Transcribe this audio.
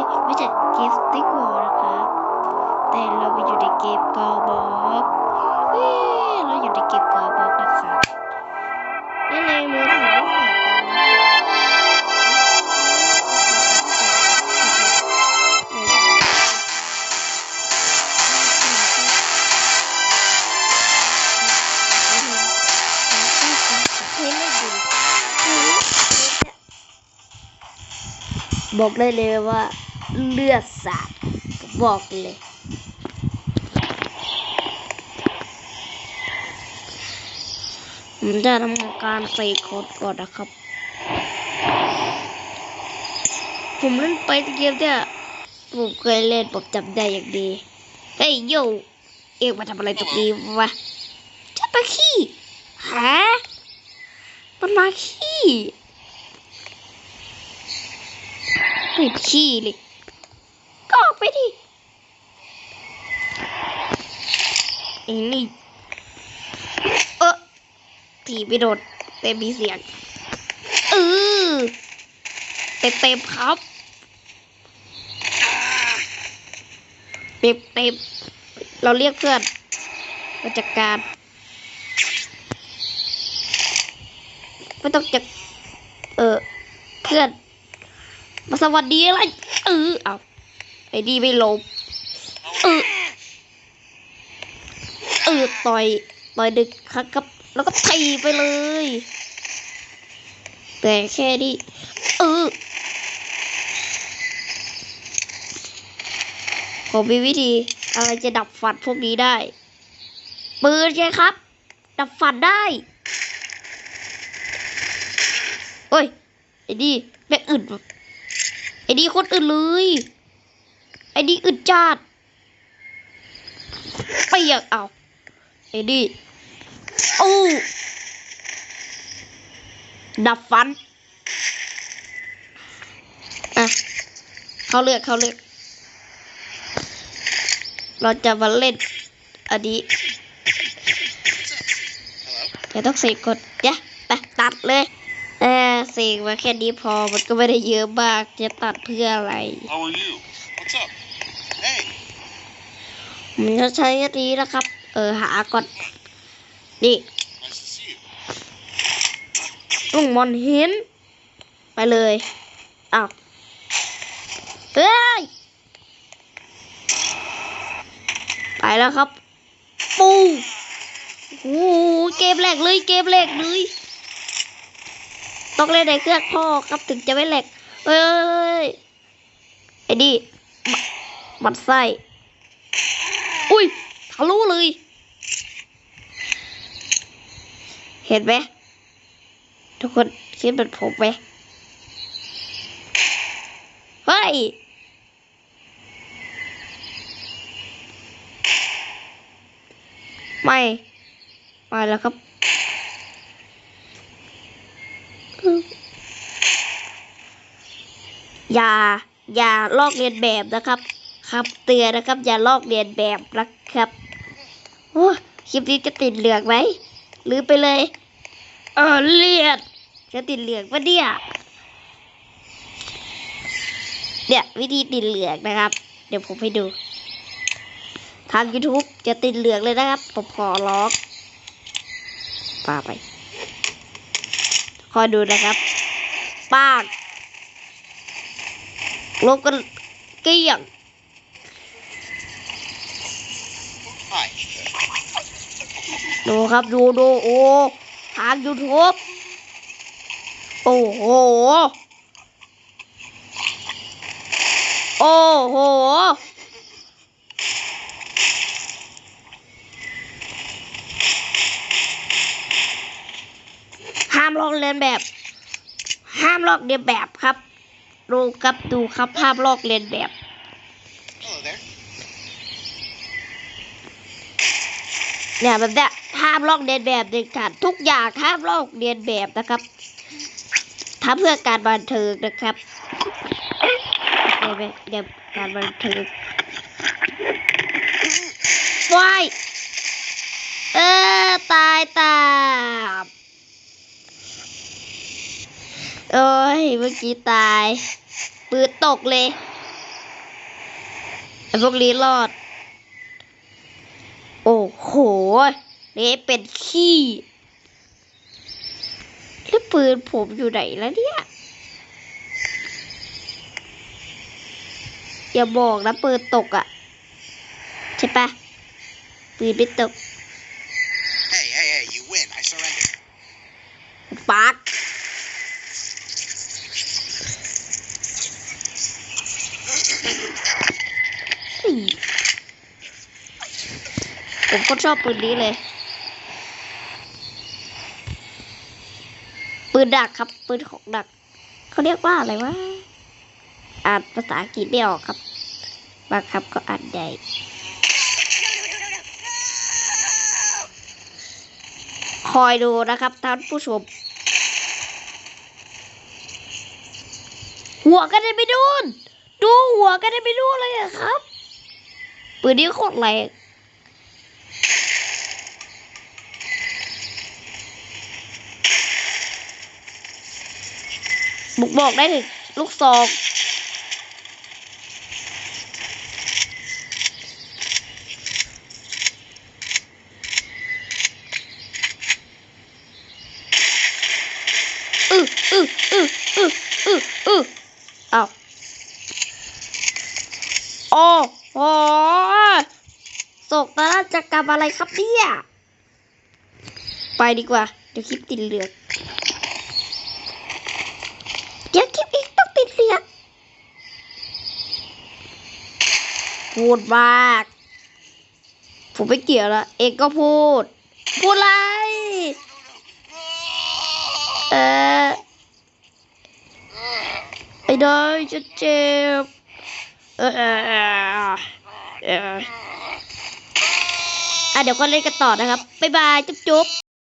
ยไม่ใช่เกมสติ๊กวอลนะครับแต่เราไปอยู่ในเกมกอบอกเอ้เราอยู่ในเกมกอบอกนะครับนั่นเลยมือถือไม่แสบตานะครับบอกได้เลยว่า เลือดสาดบอกเลยผมจะทำการใส่โคดก่อนนะครับ ผมเล่นไปเกมเนี่ยผมเคยเล่นผมจำได้อย่างดี เฮ้ยโยเอกมาทำอะไรตรงนี้วะจะมาขี้ฮะมันมาขี้ไม่ขี้เลย ก็ออกไปดิไอ้นี่เออถีบไปโดดเต็มมีเสียงเออเต็มเต็มๆครับเต็มเต็มๆเราเรียกเพื่อนมาจัดการไม่ต้องจัดเออเพื่อนมาสวัสดีอะไรเออเอา ไอ้ดีไม่ลงเออเออต่อยต่อยดึกครับครับ แล้วก็ตีไปเลย แต่แค่นี้เออผมมีวิธีอะไรจะดับฝันพวกนี้ได้ ปืนใช่ครับ ดับฝันได้โอ้ยไอ้ดีแม่งอึดไอ้ดีโคนอื่นเลย ไอ้ดีอึดจัดไปอยากเอาไอ้ดีโอ้ดับฟันอะเขาเลือกเขาเลือก เราจะมาเล่นอันนี้จะต้องเสกกดเดี๋ยวไปตัดเลยเออเสกมาแค่นี้พอมันก็ไม่ได้เยอะมากจะตัดเพื่ออะไร ผมจะใช้อันนี้นะครับ เออหาก่อนนี่ลุงมอนเห็น ไปเลยอ้าวเฮ้ยไปแล้วครับ ปูโอ้โหเกมแหลกเลยเกมแหลกเลยต้องเล่นในเครื่องพ่อครับถึงจะไม่แหลกเอ้ยไอ้นี่มมันไส้ อุ้ยทะลุเลย เห็นไหมทุกคนคิดเหมือนผมไหมเฮ้ยไม่ไม่แล้วครับอย่าอย่าลอกเลียนแบบนะครับ ครับเตือนนะครับ อย่าลอกเลียนแบบนะครับโอ้คลิปนี้จะติดเหลืองไหมลืมไปเลย เออเลียดจะติดเหลืองปะเนี่ยเนี่ยวิธีติดเหลืองนะครับ เดี๋ยวผมให้ดู ทาง YouTube จะติดเหลืองเลยนะครับผมขอร้องป่าไปคอยดูนะครับป้าลบกันเกลี้ยง ดูครับดูดูโอ้ทาง YouTube โอ้โห โอ้โห ห้ามลอกเลียนแบบ ห้ามลอกเลียนแบบครับ ดูครับดูครับห้ามลอกเลียนแบบ Hello there. เนี่ยแบบเนี้ย ห้ามลอกเลียนแบบเด็ดขาดทุกอย่างห้ามลอกเลียนแบบนะครับทำเพื่อการบันเทิงนะครับโอเคไหมเดี๋ยวการบันเทิงว้ายเออตายตามโอ้ยเมื่อกี้ตาย ปืนตกเลยไอ้พวกนี้รอด โอ้โห เละเป็นขี้แล้วปืนผมอยู่ไหนแล้วเนี่ย อย่าบอกนะปืนตกอะ่ะ ใช่ปะปืนไม่ตก Hey, hey, hey, you win. I surrender. ปากเฮ้ยผมก็ชอบปืนนี้เลย ปืนดักครับ ปืนของดัก เขาเรียกว่าอะไรวะอ่านภาษาอังกฤษไม่ออกครับบางคำก็อ่านได้คอยดูนะครับท่านผู้ชม หัวกันได้ไปดูนดูหัวกันได้ไปดูนเลยอะครับปืนนี้โคตรแรง บุกบอกได้ถึงลูกซองอืออืออืออืออืออือเอาโอ้โหโศกนาฏกรรมอะไรครับเนี่ย ไปดีกว่า เดี๋ยวคลิปติดเหลืองเดี๋ยวคลิปอีกต้องติดเหลือง พูดมาก ผมไม่เกี่ยวละเองก็พูด พูดอะไร เออไอ้น้อยจะเจ็บเออเออเออเอออะเดี๋ยวก็เล่นกันต่อนะครับ บ๊ายบาย จุ๊บจุ๊บ